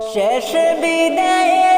শেষ বিদায়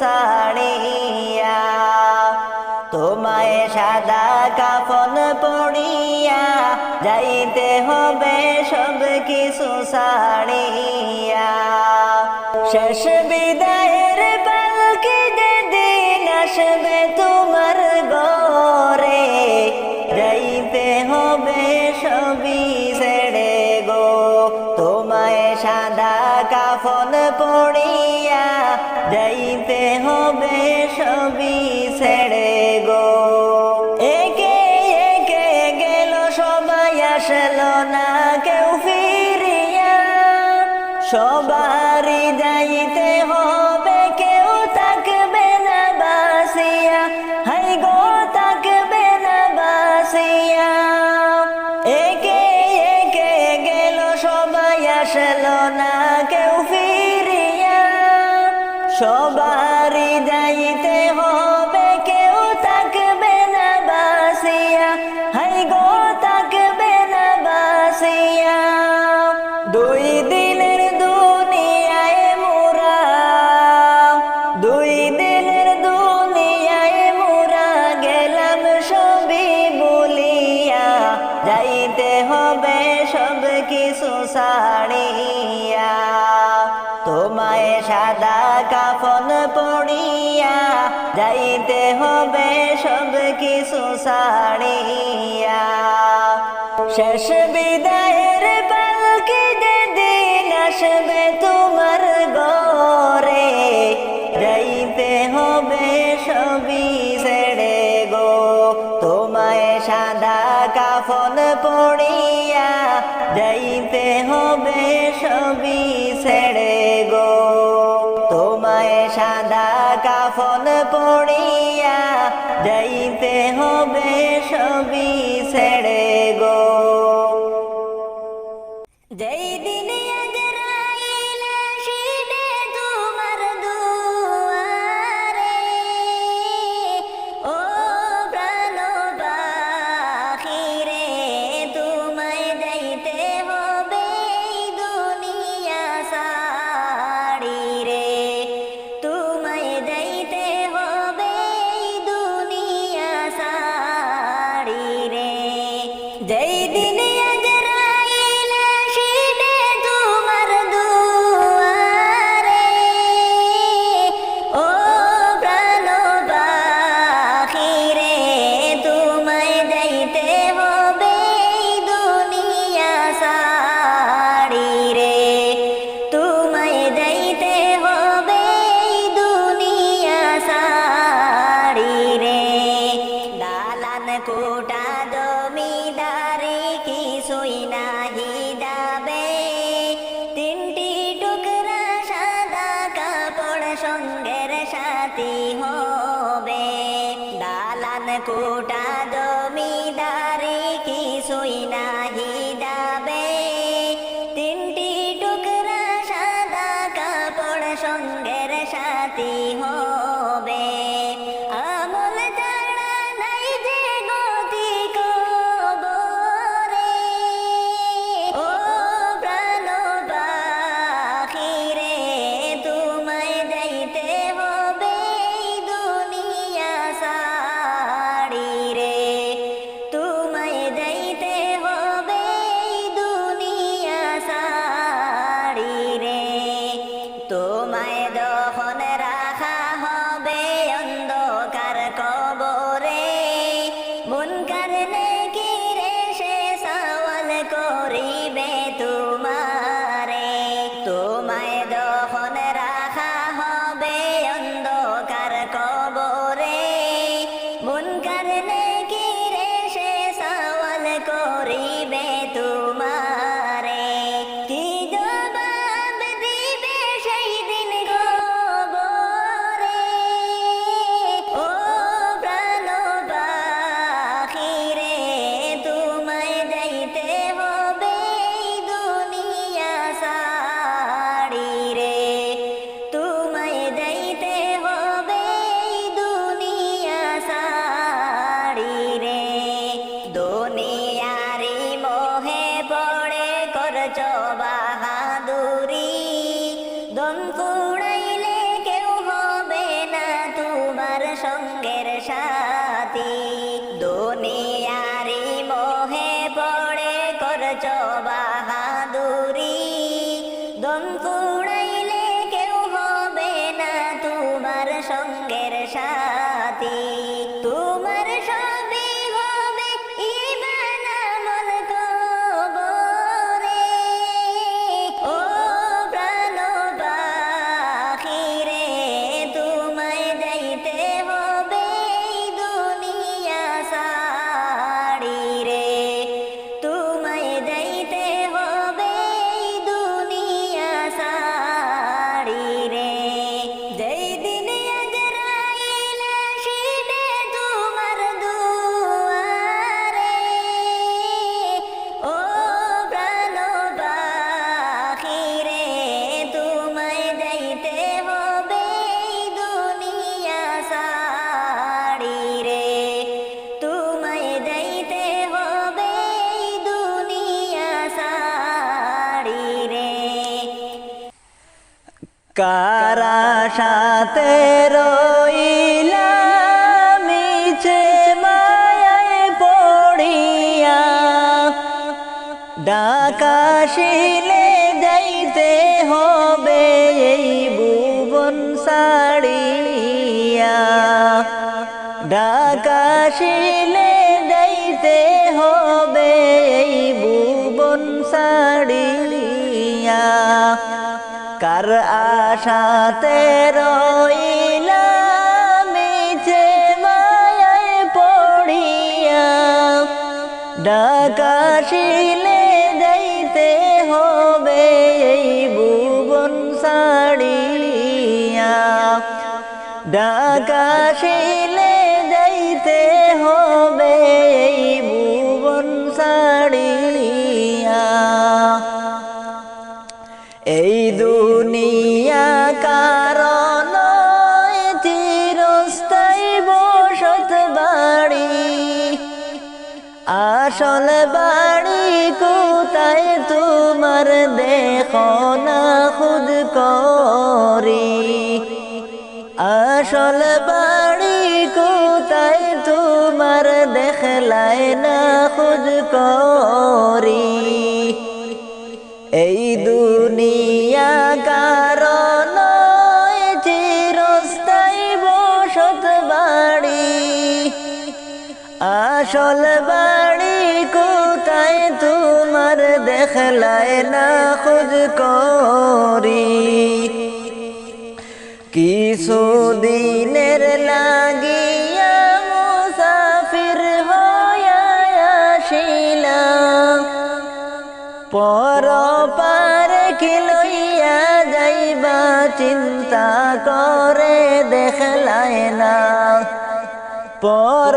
সাড়িয়া তোমায় সাদা কাফন পড়িয়া যাইতে হবে সব কিছু সাড়িয়া শেষ বিদায়ের পালকি যেদিন আসবে তুমি সবাই কিছু সাড়িয়া শেষ বিদায়ের পালকি দিন আসবে তুমি না রইলামি যাইতে হবে এই ভুবন সাড়িয়া ডাকাশিলে যাইতে হবে এই ভুবন সাড়িয়া কার আশাতে রয় একবার দেখো না খুদ করি। আসল বাড়ি কোথায় তোমার দেখলাই না খুদ করি। এই দুনিয়া কারণ চিরস্থায়ী বসত বাড়ি। আসল বাড়ি আর দেখলায় না খোঁজ করি। কিছু দিনের লাগিয়া মুসাফির হইয়া আসিলাম। পর পারে কি লইয়া যাইবা, চিন্তা করে দেখলায় না। পর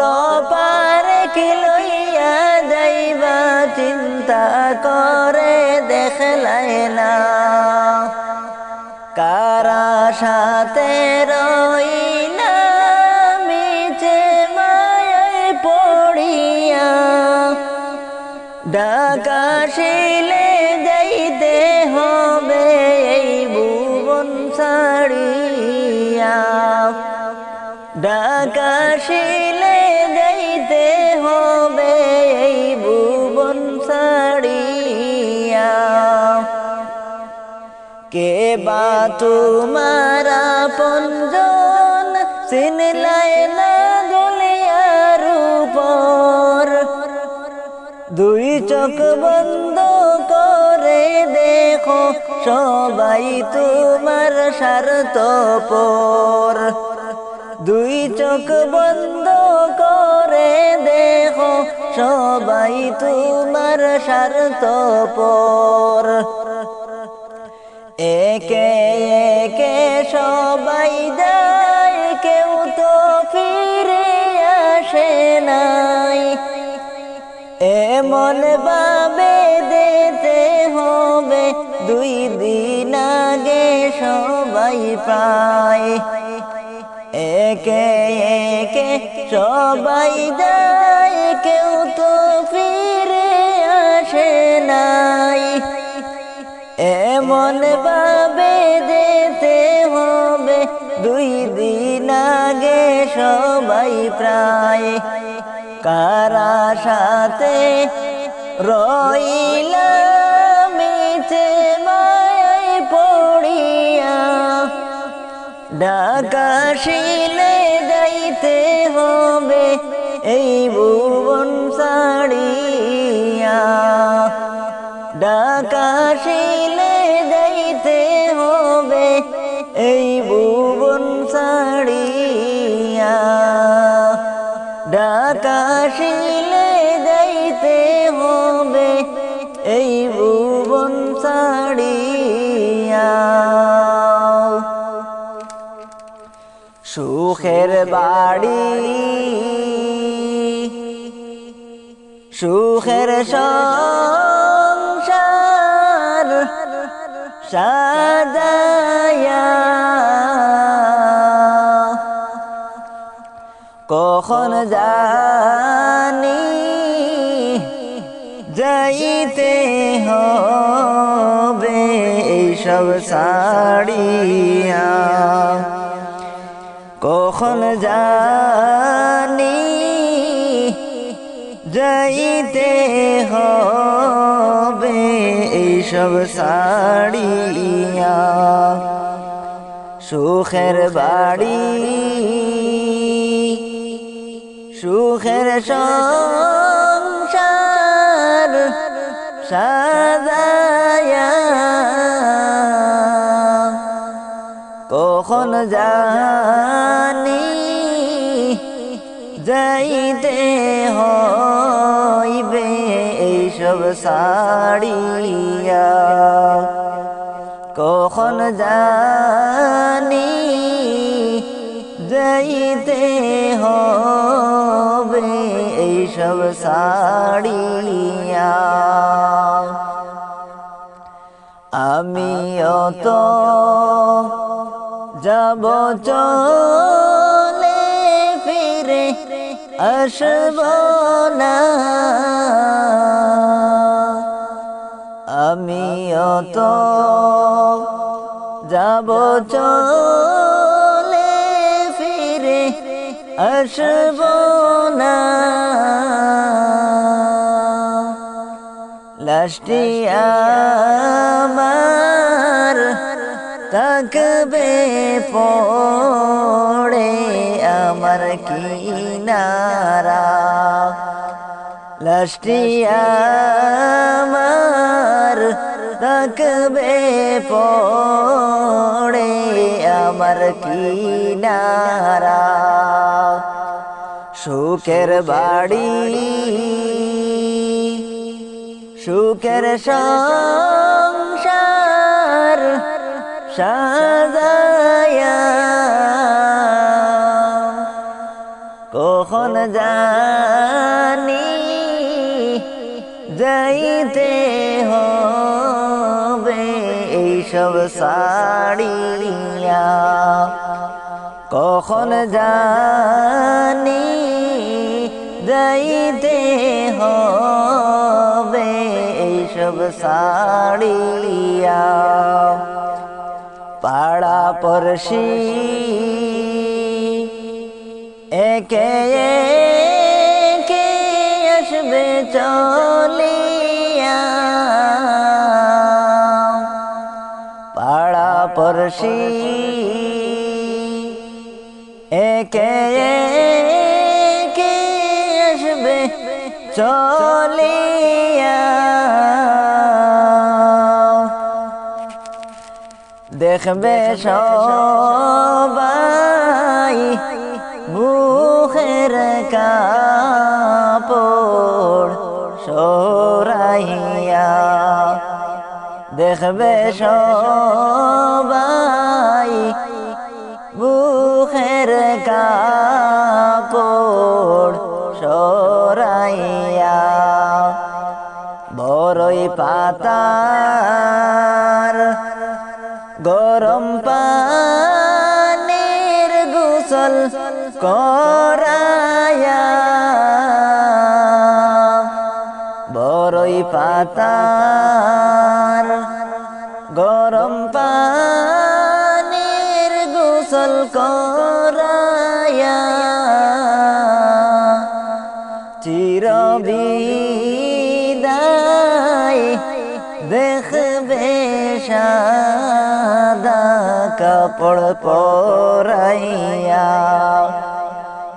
ডাকাশিলে যাইতে হবে এই ভুবন ছাড়িয়া। ডাকাশিলে যাইতে হবে এই ভুবন ছাড়িয়া। কে বা তোমার পঞ্জন না চোখ বন্ধ করে দেখো সবাই তোমার স্বার্থ পর। দুই চোখ বন্ধ করে দেখো সবাই তোমার স্বার্থ পর। একে একে সবাই এমন ভাবে দিতে হবে? দুই দিন আগে সবাই পায় একে একে সবাই যায়। কেউ তো ফিরে আসে নাই। এমন ভাবে যেতে হবে? দুই দিন আগে সবাই প্রায় কারা সাথে রইলাম মিছে মায় পড়িয়া। ডাকাশিলে যাইতে হবে এই ভুবন ডাকাশিলে যাইতে হবে এই ভুবন সাড়িয়া সুখের বাড়ি সুখের সংসার সাজায়া। কখন জানি যাইতে হবে এইসব সাড়িয়া কখন জানি যাইতে হবে এইসব সাড়িয়া সুখের বাড়ি সুখের সংসার সাজায়া। কখন জানি যাইতে হইবে এইসব সাড়িয়া কখন জানি যাইতে হবে এইসব সাড়িয়া। আমিও তো যাব চলে, ফিরে আসব না। আমিও তো যাব চলে, ফিরে আসব না। লাশটি আমার থাকবে পড়ে আমার কিনারা। লাশটি আমার থাকবে পড়ে আমার কিনারা। সুখের বাড়ি সুখের সংসার সাজায়া। কখন জানি যাইতে হবে এই সব সাড়িয়া কখন জানি যাইতে হবে এইসব সাড়িয়া পাড়া পড়শি একে একে আসবে চলিয়া পাড়া পড়শি একে একে আসবে চলিয়া দেখবে সবাই মুখের কাপড় সরাইয়া দেখবে সবাই মুখের কাপড় সরাইয়া বড়ই পাতার বড়ই পাতার গরম পানির গোসল করায়া চিরবিদায় দেখবে সাদা কাপড় পরাইয়া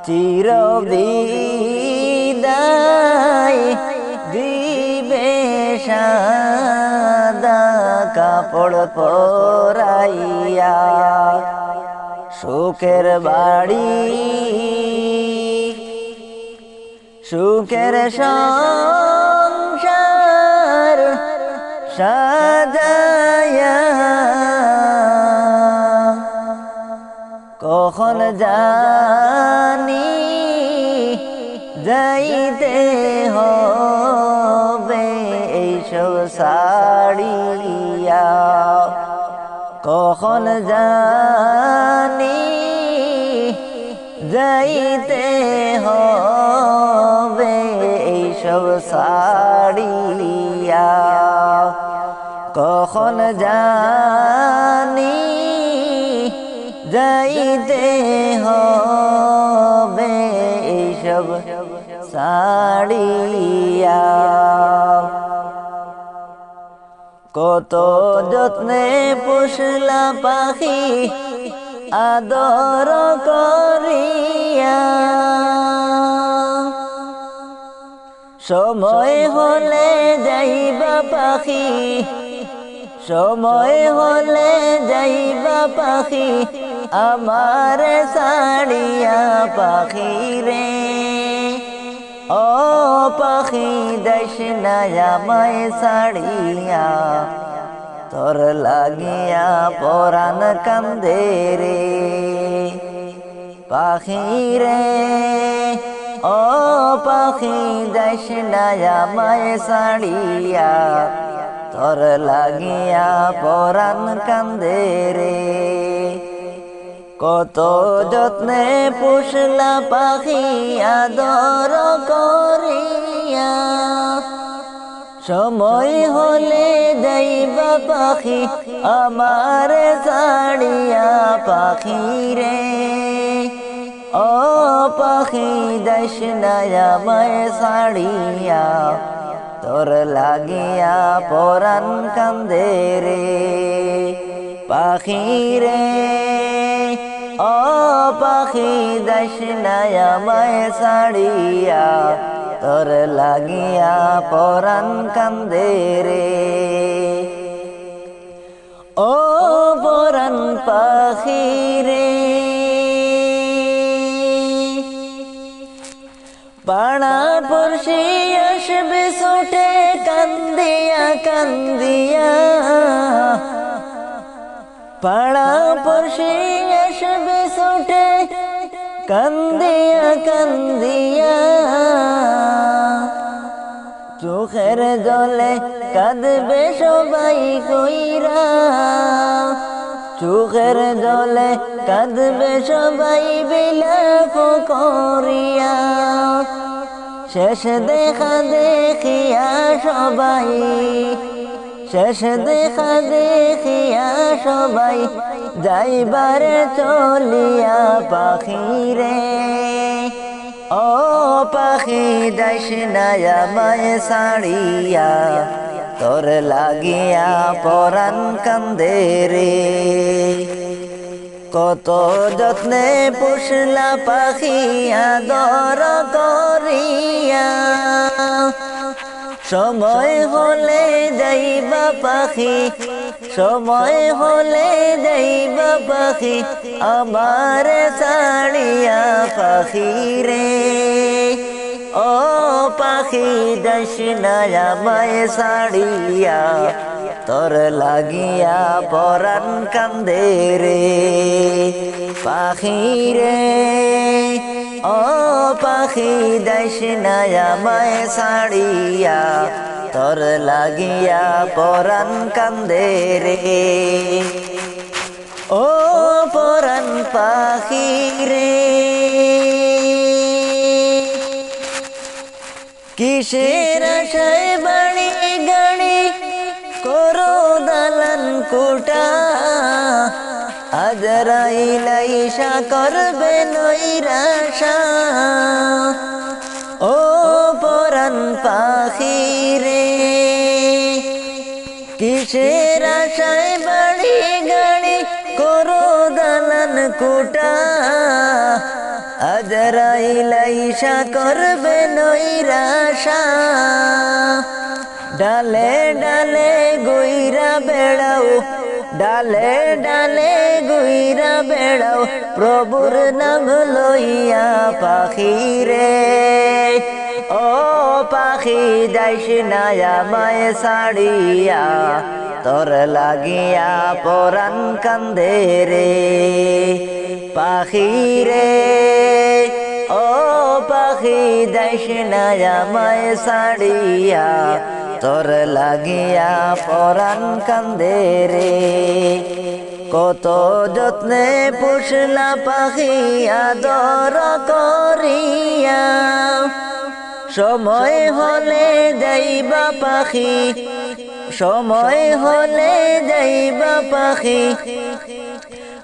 চিরবিদায় কাপড় পরাইয়া সুখের বাড়ি সুখের সংসার সাজায়া কখন জানি যাইতে হবে এইসব সাড়িয়া কখন জানি যাইতে হবে এইসব সাড়িয়া কত যত্নে পুষলা পাখি আদর করিয়া। সময় হলে যাইবা পাখি, সময় হলে যাইবা পাখি, আমার সাড়িয়া পাখি রে ও পাখি দেশ আমায় সাড়িয়া। তোর লাগিয়া পরাণ কান্দে রে। পাখি রে, ও পাখি দেশ আমায় সাড়িয়া। তোর লাগিয়া পরাণ কান্দে রে। কত যত্নে পুষলা পাখি আদর করিয়া। সময় হলে যাইবা পাখি, আমার সাড়িয়া পাখি রে ও পাখি, দেশ আমায় সাড়িয়া তোর লাগিয়া পরাণ কান্দে রে পাখি রে ও পাখি দেশ আমায় সাড়িয়া তোর লাগিয়া পরাণ কান্দে রে। ও পরাণ পাখি রে, পাড়া পড়শি আসবে সোটে কান্দিয়া কান্দিয়া। পাড়া পড়শি আসবে সোটে কান্দিয়া কান্দিয়া চোখের জলে কাঁদবে সবাই কইরা চোখের জলে কাঁদবে সবাই বিলাপ করিয়া শেষ দেখা দেখিয়া সবাই শেষ দেখা দেখিয়া সবাই যাইবার চলিয়া পাখিরে। ও পাখি যাইস নায়া মায় সাড়িয়া তোর লাগিয়া পরাণ কান্দে রে। কত যত্নে পুষলা পাখি আদর করিয়া সময় হলে যাইবা পাখি সময় হলে যাইবা পাখি আমার সাড়িয়া পাখি রে। ও পাখি দশনায়া মায় সাড়িয়া তোর লাগিয়া পরাণ কান্দে রে। পাখি রে। ও পাখি দশনায়া মায় সাড়িয়া তোর লাগিয়া পরাণ কান্দে রে। ও পরাণ পাখি রে, কিসের আশায় বাড়ি গাড়ি করো দালান কোটা আজরাইলাইশা করবে নৈরাশা। ও পরাণ পাখি রে কিসের আশায় বাড়ি গাড়ি করো দালান কোটা। আজরাইলাইশা করবে নৈরাশা। ডালে ডালে গুইরা বেড়াও ডালে ডালে গুইরা বেড়াও, প্রভুর নাম লইয়া পাখি রে ও পাখি, যাইস নায়া মায় সাড়িয়া তোর লাগিয়া পরাণ কান্দে রে। পাখি রে ও পাখি, যাইস নায়া মায় সাড়িয়া তোর লাগিয়া পরাণ কান্দে রে। কত যত্নে পুষলা পাখি আদর করিয়া। সময় হলে যাইবা পাখি, সময় হলে যাইবা পাখি।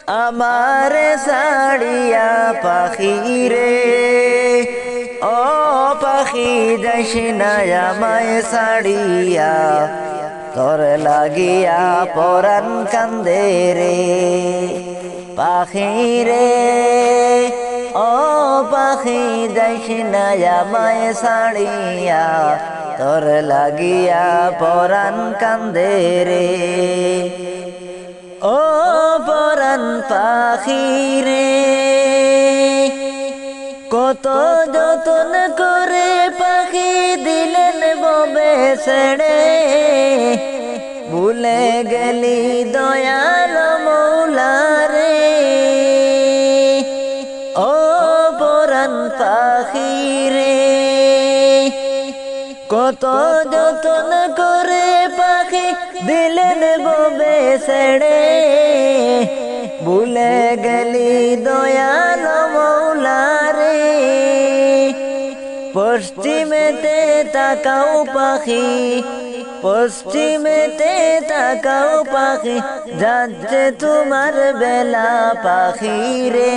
আমার সাড়িয়া পাখি রে। ও পাখি যাইস না আমায় সাড়িয়া তোর লাগিয়া পরাণ কান্দে রে পাখি রে। ও পাখি যাইস না আমায় সাড়িয়া তোর লাগিয়া পরাণ কান্দে রে। ও পরাণ পাখি রে। কত যতন করে পাখি দিলেন ববে ছেড়ে। ভুলে গেলি দয়াল মৌলারে। ও পরাণ পাখি রে কত যতন করে পাখি দিলেন ববে ছেড়ে। ভুলে গেলি পশ্চিমেতে তাকাও পাখি, পশ্চিমেতে তাকাও পাখি, যাচ্ছে তোমার বেলা পাখি রে।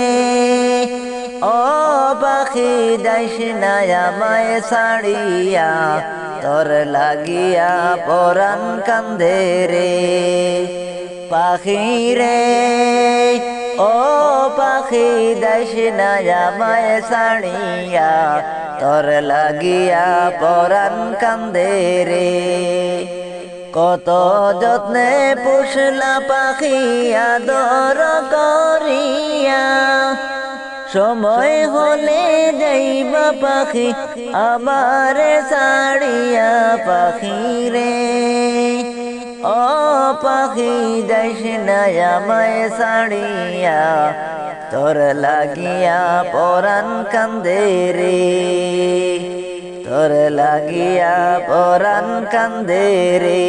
ও পাখি যাইস না আমায় সাড়িয়া তোর লাগিয়া পরাণ কান্দে রে। পাখি রে ও পাখি যাইস না আমায় সাড়িয়া তোর লাগিয়া পরাণ কান্দে রে। কত যত্নে পুষলা পাখি আদর করিয়া, সময় হলে যাইবা পাখি, আমার সাড়িয়া পাখি রে। ও পাখি যাইস না আমায় সাড়িয়া তোর লাগিয়া পরাণ কান্দে রে। তোর লাগিয়া পরাণ কান্দে রে।